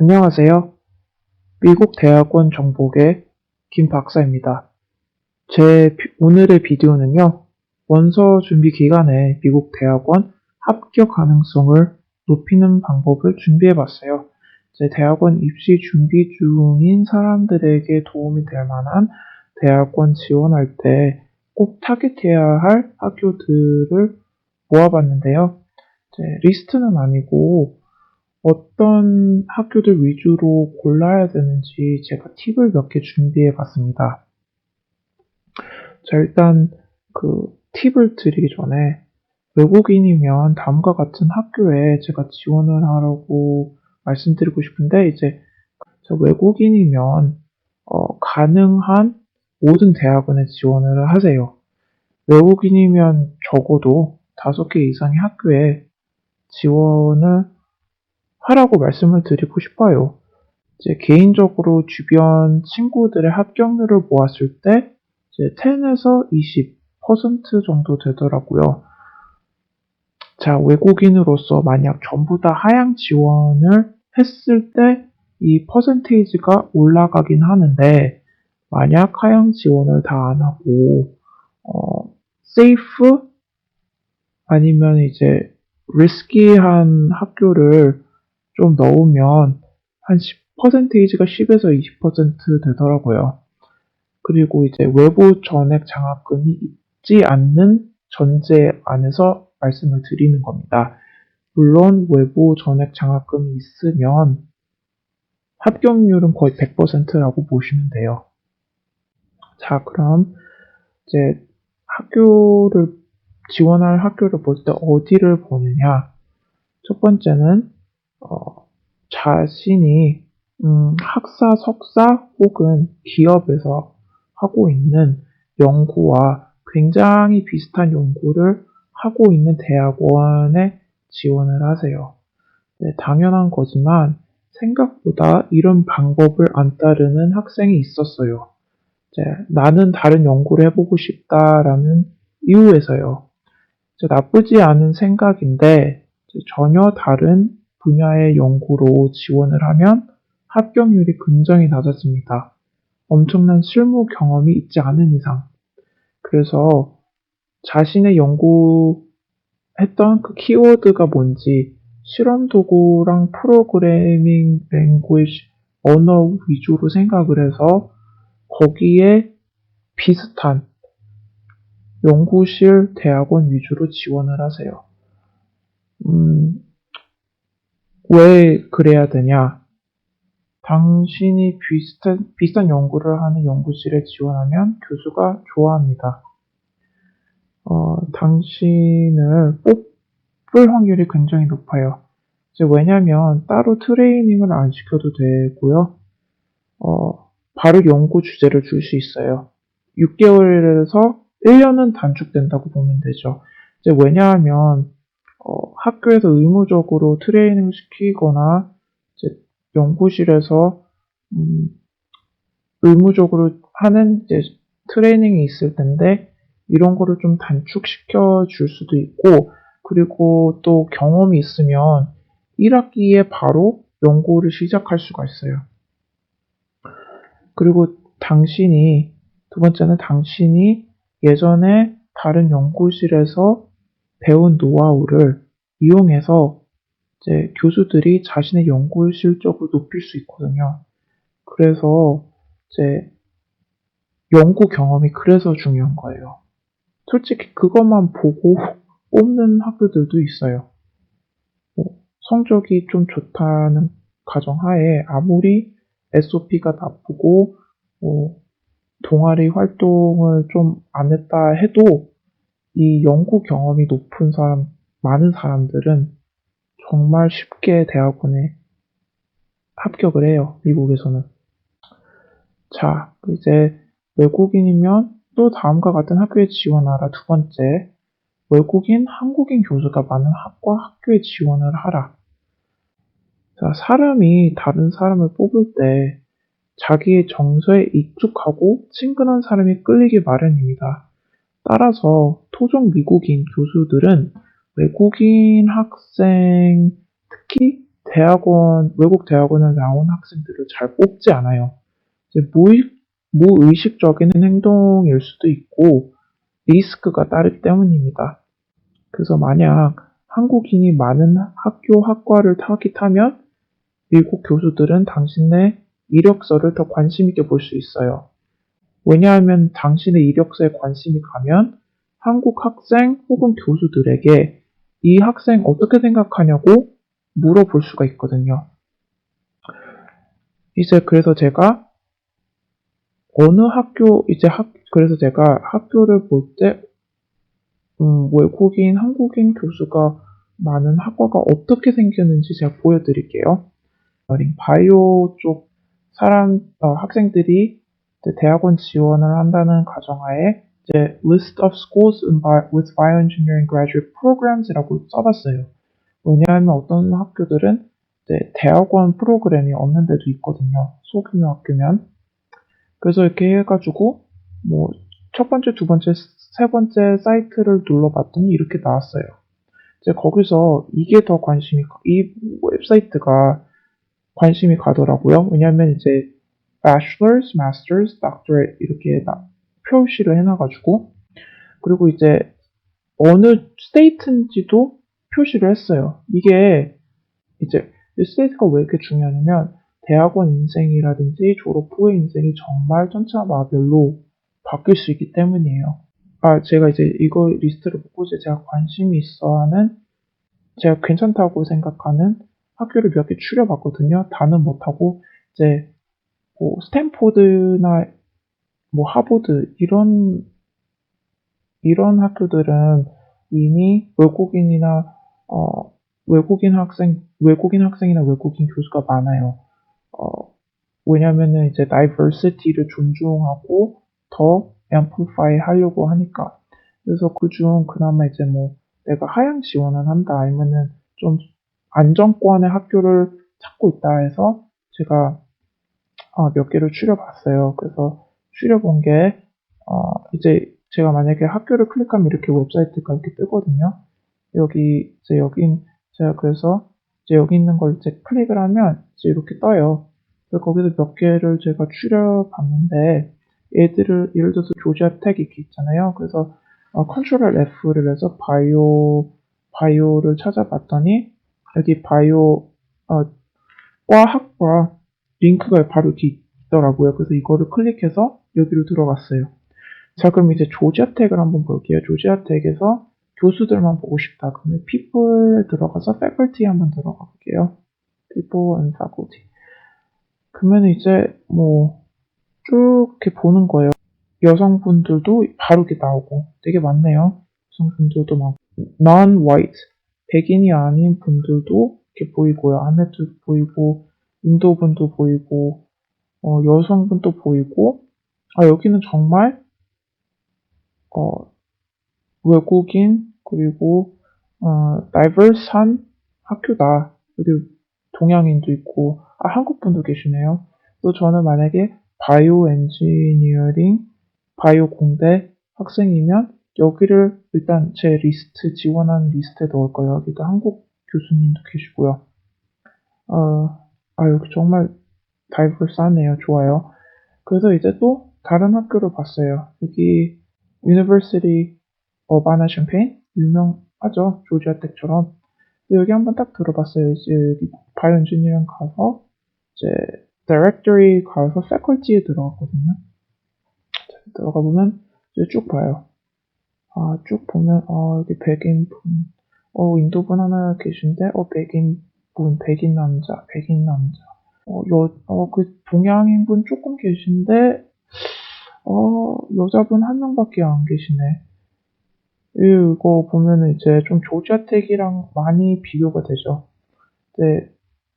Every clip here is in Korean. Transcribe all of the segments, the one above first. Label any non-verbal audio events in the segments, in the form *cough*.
안녕하세요. 미국 대학원 정복의 김 박사입니다. 제 비- 오늘의 비디오는요, 원서 준비 기간에 미국 대학원 합격 가능성을 높이는 방법을 준비해 봤어요. 제 대학원 입시 준비 중인 사람들에게 도움이 될 만한 대학원 지원할 때 꼭 타겟해야 할 학교들을 모아봤는데요. 이제 리스트는 아니고 어떤 학교들 위주로 골라야 되는지 제가 팁을 몇 개 준비해 봤습니다. 자, 일단 그 팁을 드리기 전에 외국인이면 다음과 같은 학교에 제가 지원을 하라고 말씀드리고 싶은데 이제 저 외국인이면 어, 가능한 모든 대학원에 지원을 하세요. 외국인이면 적어도 다섯 개 이상의 학교에 지원을 하라고 말씀을 드리고 싶어요. 이제 개인적으로 주변 친구들의 합격률을 모았을 때 이제 10에서 20% 정도 되더라고요. 자, 외국인으로서 만약 전부 다 하향 지원을 했을 때 이 퍼센테이지가 올라가긴 하는데 만약 하향 지원을 다 안 하고 어, 세이프 아니면 이제 리스키한 학교를 좀 넣으면 한 10%이지가 10에서 20% 되더라고요. 그리고 이제 외부 전액 장학금이 있지 않는 전제 안에서 말씀을 드리는 겁니다. 물론 외부 전액 장학금이 있으면 합격률은 거의 100%라고 보시면 돼요. 자, 그럼 이제 학교를 지원할 학교를 볼 때 어디를 보느냐? 첫 번째는 어, 자신이 음, 학사, 석사 혹은 기업에서 하고 있는 연구와 굉장히 비슷한 연구를 하고 있는 대학원에 지원을 하세요. 네, 당연한 거지만 생각보다 이런 방법을 안 따르는 학생이 있었어요. 이제 나는 다른 연구를 해보고 싶다라는 이유에서요. 이제 나쁘지 않은 생각인데 전혀 다른 분야의 연구로 지원을 하면 합격률이 굉장히 낮아집니다. 엄청난 실무 경험이 있지 않은 이상. 그래서 자신의 연구했던 그 키워드가 뭔지 실험 도구랑 프로그래밍 랭귀지 언어 위주로 생각을 해서 거기에 비슷한 연구실 대학원 위주로 지원을 하세요. 음, 왜 그래야 되냐? 당신이 비슷한, 비슷한 연구를 하는 연구실에 지원하면 교수가 좋아합니다. 어, 당신을 뽑을 확률이 굉장히 높아요. 이제 왜냐면 따로 트레이닝을 안 시켜도 되고요. 어, 바로 연구 주제를 줄 수 있어요. 6개월에서 1년은 단축된다고 보면 되죠. 이제 왜냐하면 어, 학교에서 의무적으로 트레이닝 시키거나 이제 연구실에서 음, 의무적으로 하는 이제 트레이닝이 있을 텐데 이런 거를 좀 단축시켜 줄 수도 있고 그리고 또 경험이 있으면 1학기에 바로 연구를 시작할 수가 있어요. 그리고 당신이 두 번째는 당신이 예전에 다른 연구실에서 배운 노하우를 이용해서 이제 교수들이 자신의 연구 실적을 높일 수 있거든요. 그래서 이제 연구 경험이 그래서 중요한 거예요. 솔직히 그것만 보고 *laughs* 뽑는 학교들도 있어요. 뭐 성적이 좀 좋다는 가정하에 아무리 SOP가 나쁘고 뭐 동아리 활동을 좀 안 했다 해도 이 연구 경험이 높은 사람, 많은 사람들은 정말 쉽게 대학원에 합격을 해요. 미국에서는. 자, 이제 외국인이면 또 다음과 같은 학교에 지원하라. 두 번째, 외국인, 한국인 교수가 많은 학과 학교에 지원을 하라. 자, 사람이 다른 사람을 뽑을 때 자기의 정서에 익숙하고 친근한 사람이 끌리기 마련입니다. 따라서 토종 미국인 교수들은 외국인 학생, 특히 대학원, 외국 대학원을 나온 학생들을 잘 뽑지 않아요. 이제 무의, 무의 식적인 행동일 수도 있고, 리스크가 따르기 때문입니다. 그래서 만약 한국인이 많은 학교 학과를 타깃하면 미국 교수들은 당신의 이력서를 더 관심 있게 볼 수 있어요. 왜냐하면 당신의 이력서에 관심이 가면 한국 학생 혹은 교수들에게 이 학생 어떻게 생각하냐고 물어볼 수가 있거든요. 이제 그래서 제가 어느 학교 이제 학 그래서 제가 학교를 볼때 음, 외국인 한국인 교수가 많은 학과가 어떻게 생겼는지 제가 보여드릴게요. 바이오 쪽 사람 어, 학생들이 대학원 지원을 한다는 가정하에 이제 list of schools with bioengineering graduate programs이라고 써봤어요. 왜냐하면 어떤 학교들은 대학원 프로그램이 없는 데도 있거든요. 소규모 학교면. 그래서 이렇게 해가지고 뭐 첫 번째, 두 번째, 세 번째 사이트를 눌러봤더니 이렇게 나왔어요. 이제 거기서 이게 더 관심이 이 웹사이트가 관심이 가더라고요. 왜냐하면 이제 bachelor's, master's, doctorate 이렇게 표시를 해놔가지고 그리고 이제 어느 스테이트인지도 표시를 했어요. 이게 이제 스테이트가 왜 이렇게 중요하냐면 대학원 인생이라든지 졸업 후의 인생이 정말 천차만별로 바뀔 수 있기 때문이에요. 아, 제가 이제 이거 리스트를 보고 제가 관심이 있어 하는 제가 괜찮다고 생각하는 학교를 몇 개 추려봤거든요. 다는 못하고 이제 뭐 스탠포드나 뭐 하버드 이런 이런 학교들은 이미 외국인이나 어, 외국인 학생 외국인 학생이나 외국인 교수가 많아요. 어, 왜냐면은 이제 diversity를 존중하고 더 amplify 하려고 하니까. 그래서 그중 그나마 이제 뭐 내가 하향 지원을 한다 아니면은 좀 안정권의 학교를 찾고 있다 해서 제가 어, 몇 개를 추려봤어요. 그래서 추려본 게 어, 이제 제가 만약에 학교를 클릭하면 이렇게 웹사이트가 이렇게 뜨거든요. 여기 이제 여긴 제가 그래서 이제 여기 있는 걸 이제 클릭을 하면 이제 이렇게 떠요. 그래서 거기서 몇 개를 제가 추려봤는데 얘들을 예를 들어서 조지아 텍 이렇게 있잖아요. 그래서 어, 컨트롤 F를 해서 바이오 바이오를 찾아봤더니 여기 바이오 어, 과 학과 링크가 바로 이렇게 있더라고요. 그래서 이거를 클릭해서 여기로 들어갔어요. 자, 그럼 이제 조지아텍을 한번 볼게요. 조지아텍에서 교수들만 보고 싶다. 그러면 people에 들어가서 faculty 한번 들어가 볼게요. people and faculty. 그러면 이제 뭐 쭉 이렇게 보는 거예요. 여성분들도 바로 이렇게 나오고 되게 많네요. 여성분들도 많고 non-white 백인이 아닌 분들도 이렇게 보이고요. 아메도 보이고 인도분도 보이고 어, 여성분도 보이고 아 여기는 정말 어, 외국인 그리고 어, diverse한 학교다. 여기 동양인도 있고 아 한국분도 계시네요. 또 저는 만약에 바이오 엔지니어링 바이오 공대 학생이면 여기를 일단 제 리스트 지원하는 리스트에 넣을 거예요. 여기도 한국 교수님도 계시고요. 어, 아 여기 정말 다이버스하네요. 좋아요. 그래서 이제 또 다른 학교를 봤어요. 여기 University of Anna Champaign 유명하죠. 조지아 텍처럼. 여기 한번 딱 들어봤어요. 이제 여기 바이오 엔지니어링 가서 이제 Directory 가서 Faculty에 들어갔거든요. 들어가 보면 이제 쭉 봐요. 아, 쭉 보면 아, 여기 백인 분, 어 인도 분 하나 계신데 어 백인 분, 백인 남자, 백인 남자. 어, 여, 어, 그 동양인 분 조금 계신데 어, 여자분 한 명밖에 안 계시네. 이거 보면은 이제 좀 조지아텍이랑 많이 비교가 되죠. 네,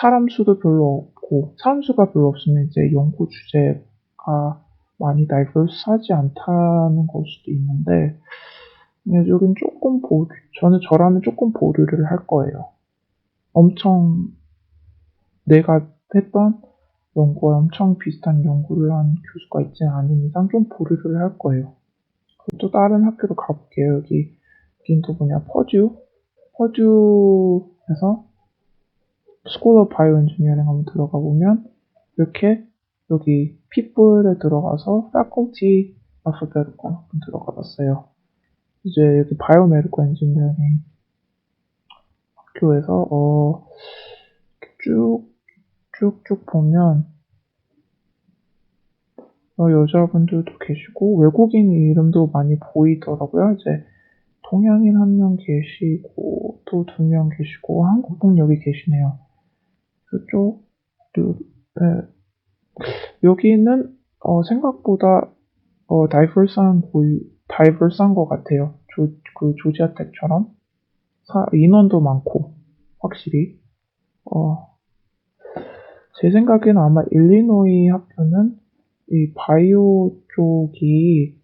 사람 수도 별로 없고, 사람 수가 별로 없으면 이제 연구 주제가 많이 다이버스하지 않다는 걸 수도 있는데, 여긴 조금 보류, 저는 저라면 조금 보류를 할 거예요. 엄청 내가 했던 연구와 엄청 비슷한 연구를 한 교수가 있지 않은 이상 좀 보류를 할 거예요. 또 다른 학교로 가볼게요. 여기, 여긴 또 뭐냐, 퍼듀? 퍼듀에서 School of Bioengineering 한번 들어가 보면 이렇게 여기 people에 들어가서 faculty alphabetical 한번 들어가 봤어요. 이제 여기 바이오 메디컬 엔지니어링 학 교에서 어, 쭉 쭉쭉 보면 어, 여자분들도 계시고 외국인 이름도 많이 보이더라고요. 이제 동양인 한 명 계시고 또 두 명 계시고 한국분 여기 계시네요. 그쪽 네. 여기는 어, 생각보다 어, 다이버스한 고유 다이버스한 것 같아요. 조, 그 조지아텍처럼 사, 인원도 많고 확실히 어, 제 생각에는 아마 일리노이 학교는 이 바이오 쪽이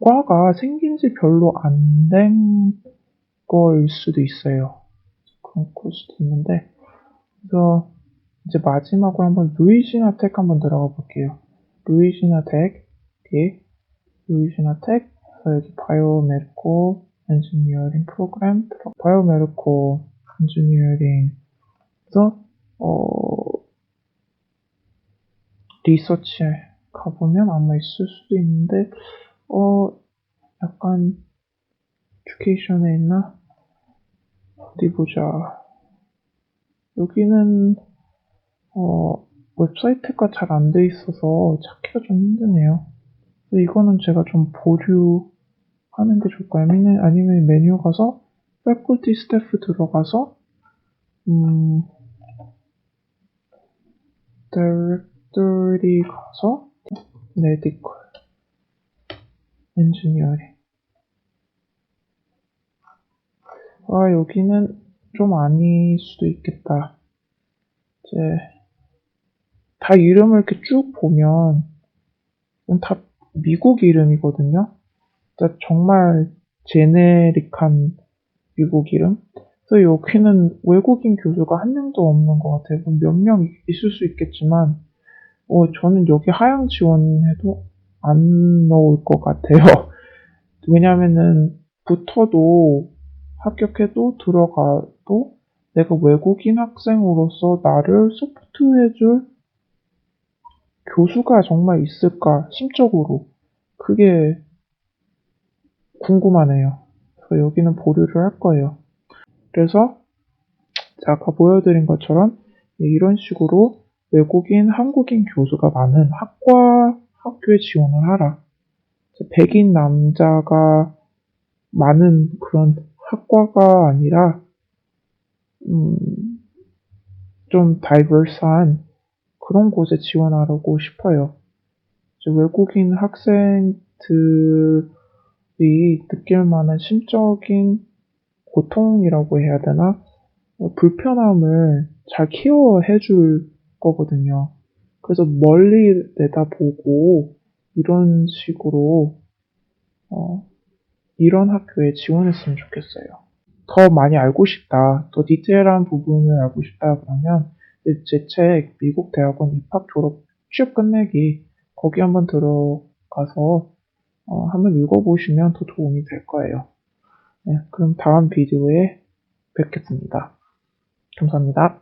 과가 생긴 지 별로 안 된 거일 수도 있어요. 그런 걸 수도 있는데 그래서 이제 마지막으로 한번 루이지나 텍 한번 들어가 볼게요. 루이지나 텍, 루이지나 텍, 여기 바이오메디코 엔지니어링 프로그램, 바이오메디코 엔지니어링, 그래서 어 리서치에 가보면 아마 있을 수도 있는데 어 약간 에듀케이션에 있나? 어디 보자. 여기는 어, 웹사이트가 잘 안 돼 있어서 찾기가 좀 힘드네요. 이거는 제가 좀 보류 하는 게 좋을까요? 아니면, 아니면 메뉴 가서 faculty staff 들어가서 음, directory 가서 medical engineering 아 여기는 좀 아닐 수도 있겠다. 이제 다 이름을 이렇게 쭉 보면 다 미국 이름이거든요. 진짜 정말 제네릭한 미국 이름. 그래서 여기는 외국인 교수가 한 명도 없는 것 같아요. 몇 명 있을 수 있겠지만, 어, 저는 여기 하향 지원해도 안 넣을 것 같아요. *laughs* 왜냐면은 붙어도 합격해도 들어가도 내가 외국인 학생으로서 나를 소프트해줄 교수가 정말 있을까 심적으로 그게 궁금하네요. 그래서 여기는 보류를 할 거예요. 그래서 아까 보여드린 것처럼 이런 식으로 외국인, 한국인 교수가 많은 학과, 학교에 지원을 하라. 백인 남자가 많은 그런 학과가 아니라 음, 좀 다이버스한 그런 곳에 지원하려고 싶어요. 외국인 학생들이 느낄 만한 심적인 고통이라고 해야 되나? 불편함을 잘 케어해 줄 거거든요. 그래서 멀리 내다보고 이런 식으로 어, 이런 학교에 지원했으면 좋겠어요. 더 많이 알고 싶다, 더 디테일한 부분을 알고 싶다 그러면 제 책 미국 대학원 입학 졸업 취업 끝내기 거기 한번 들어가서 어, 한번 읽어보시면 더 도움이 될 거예요. 네, 그럼 다음 비디오에 뵙겠습니다. 감사합니다.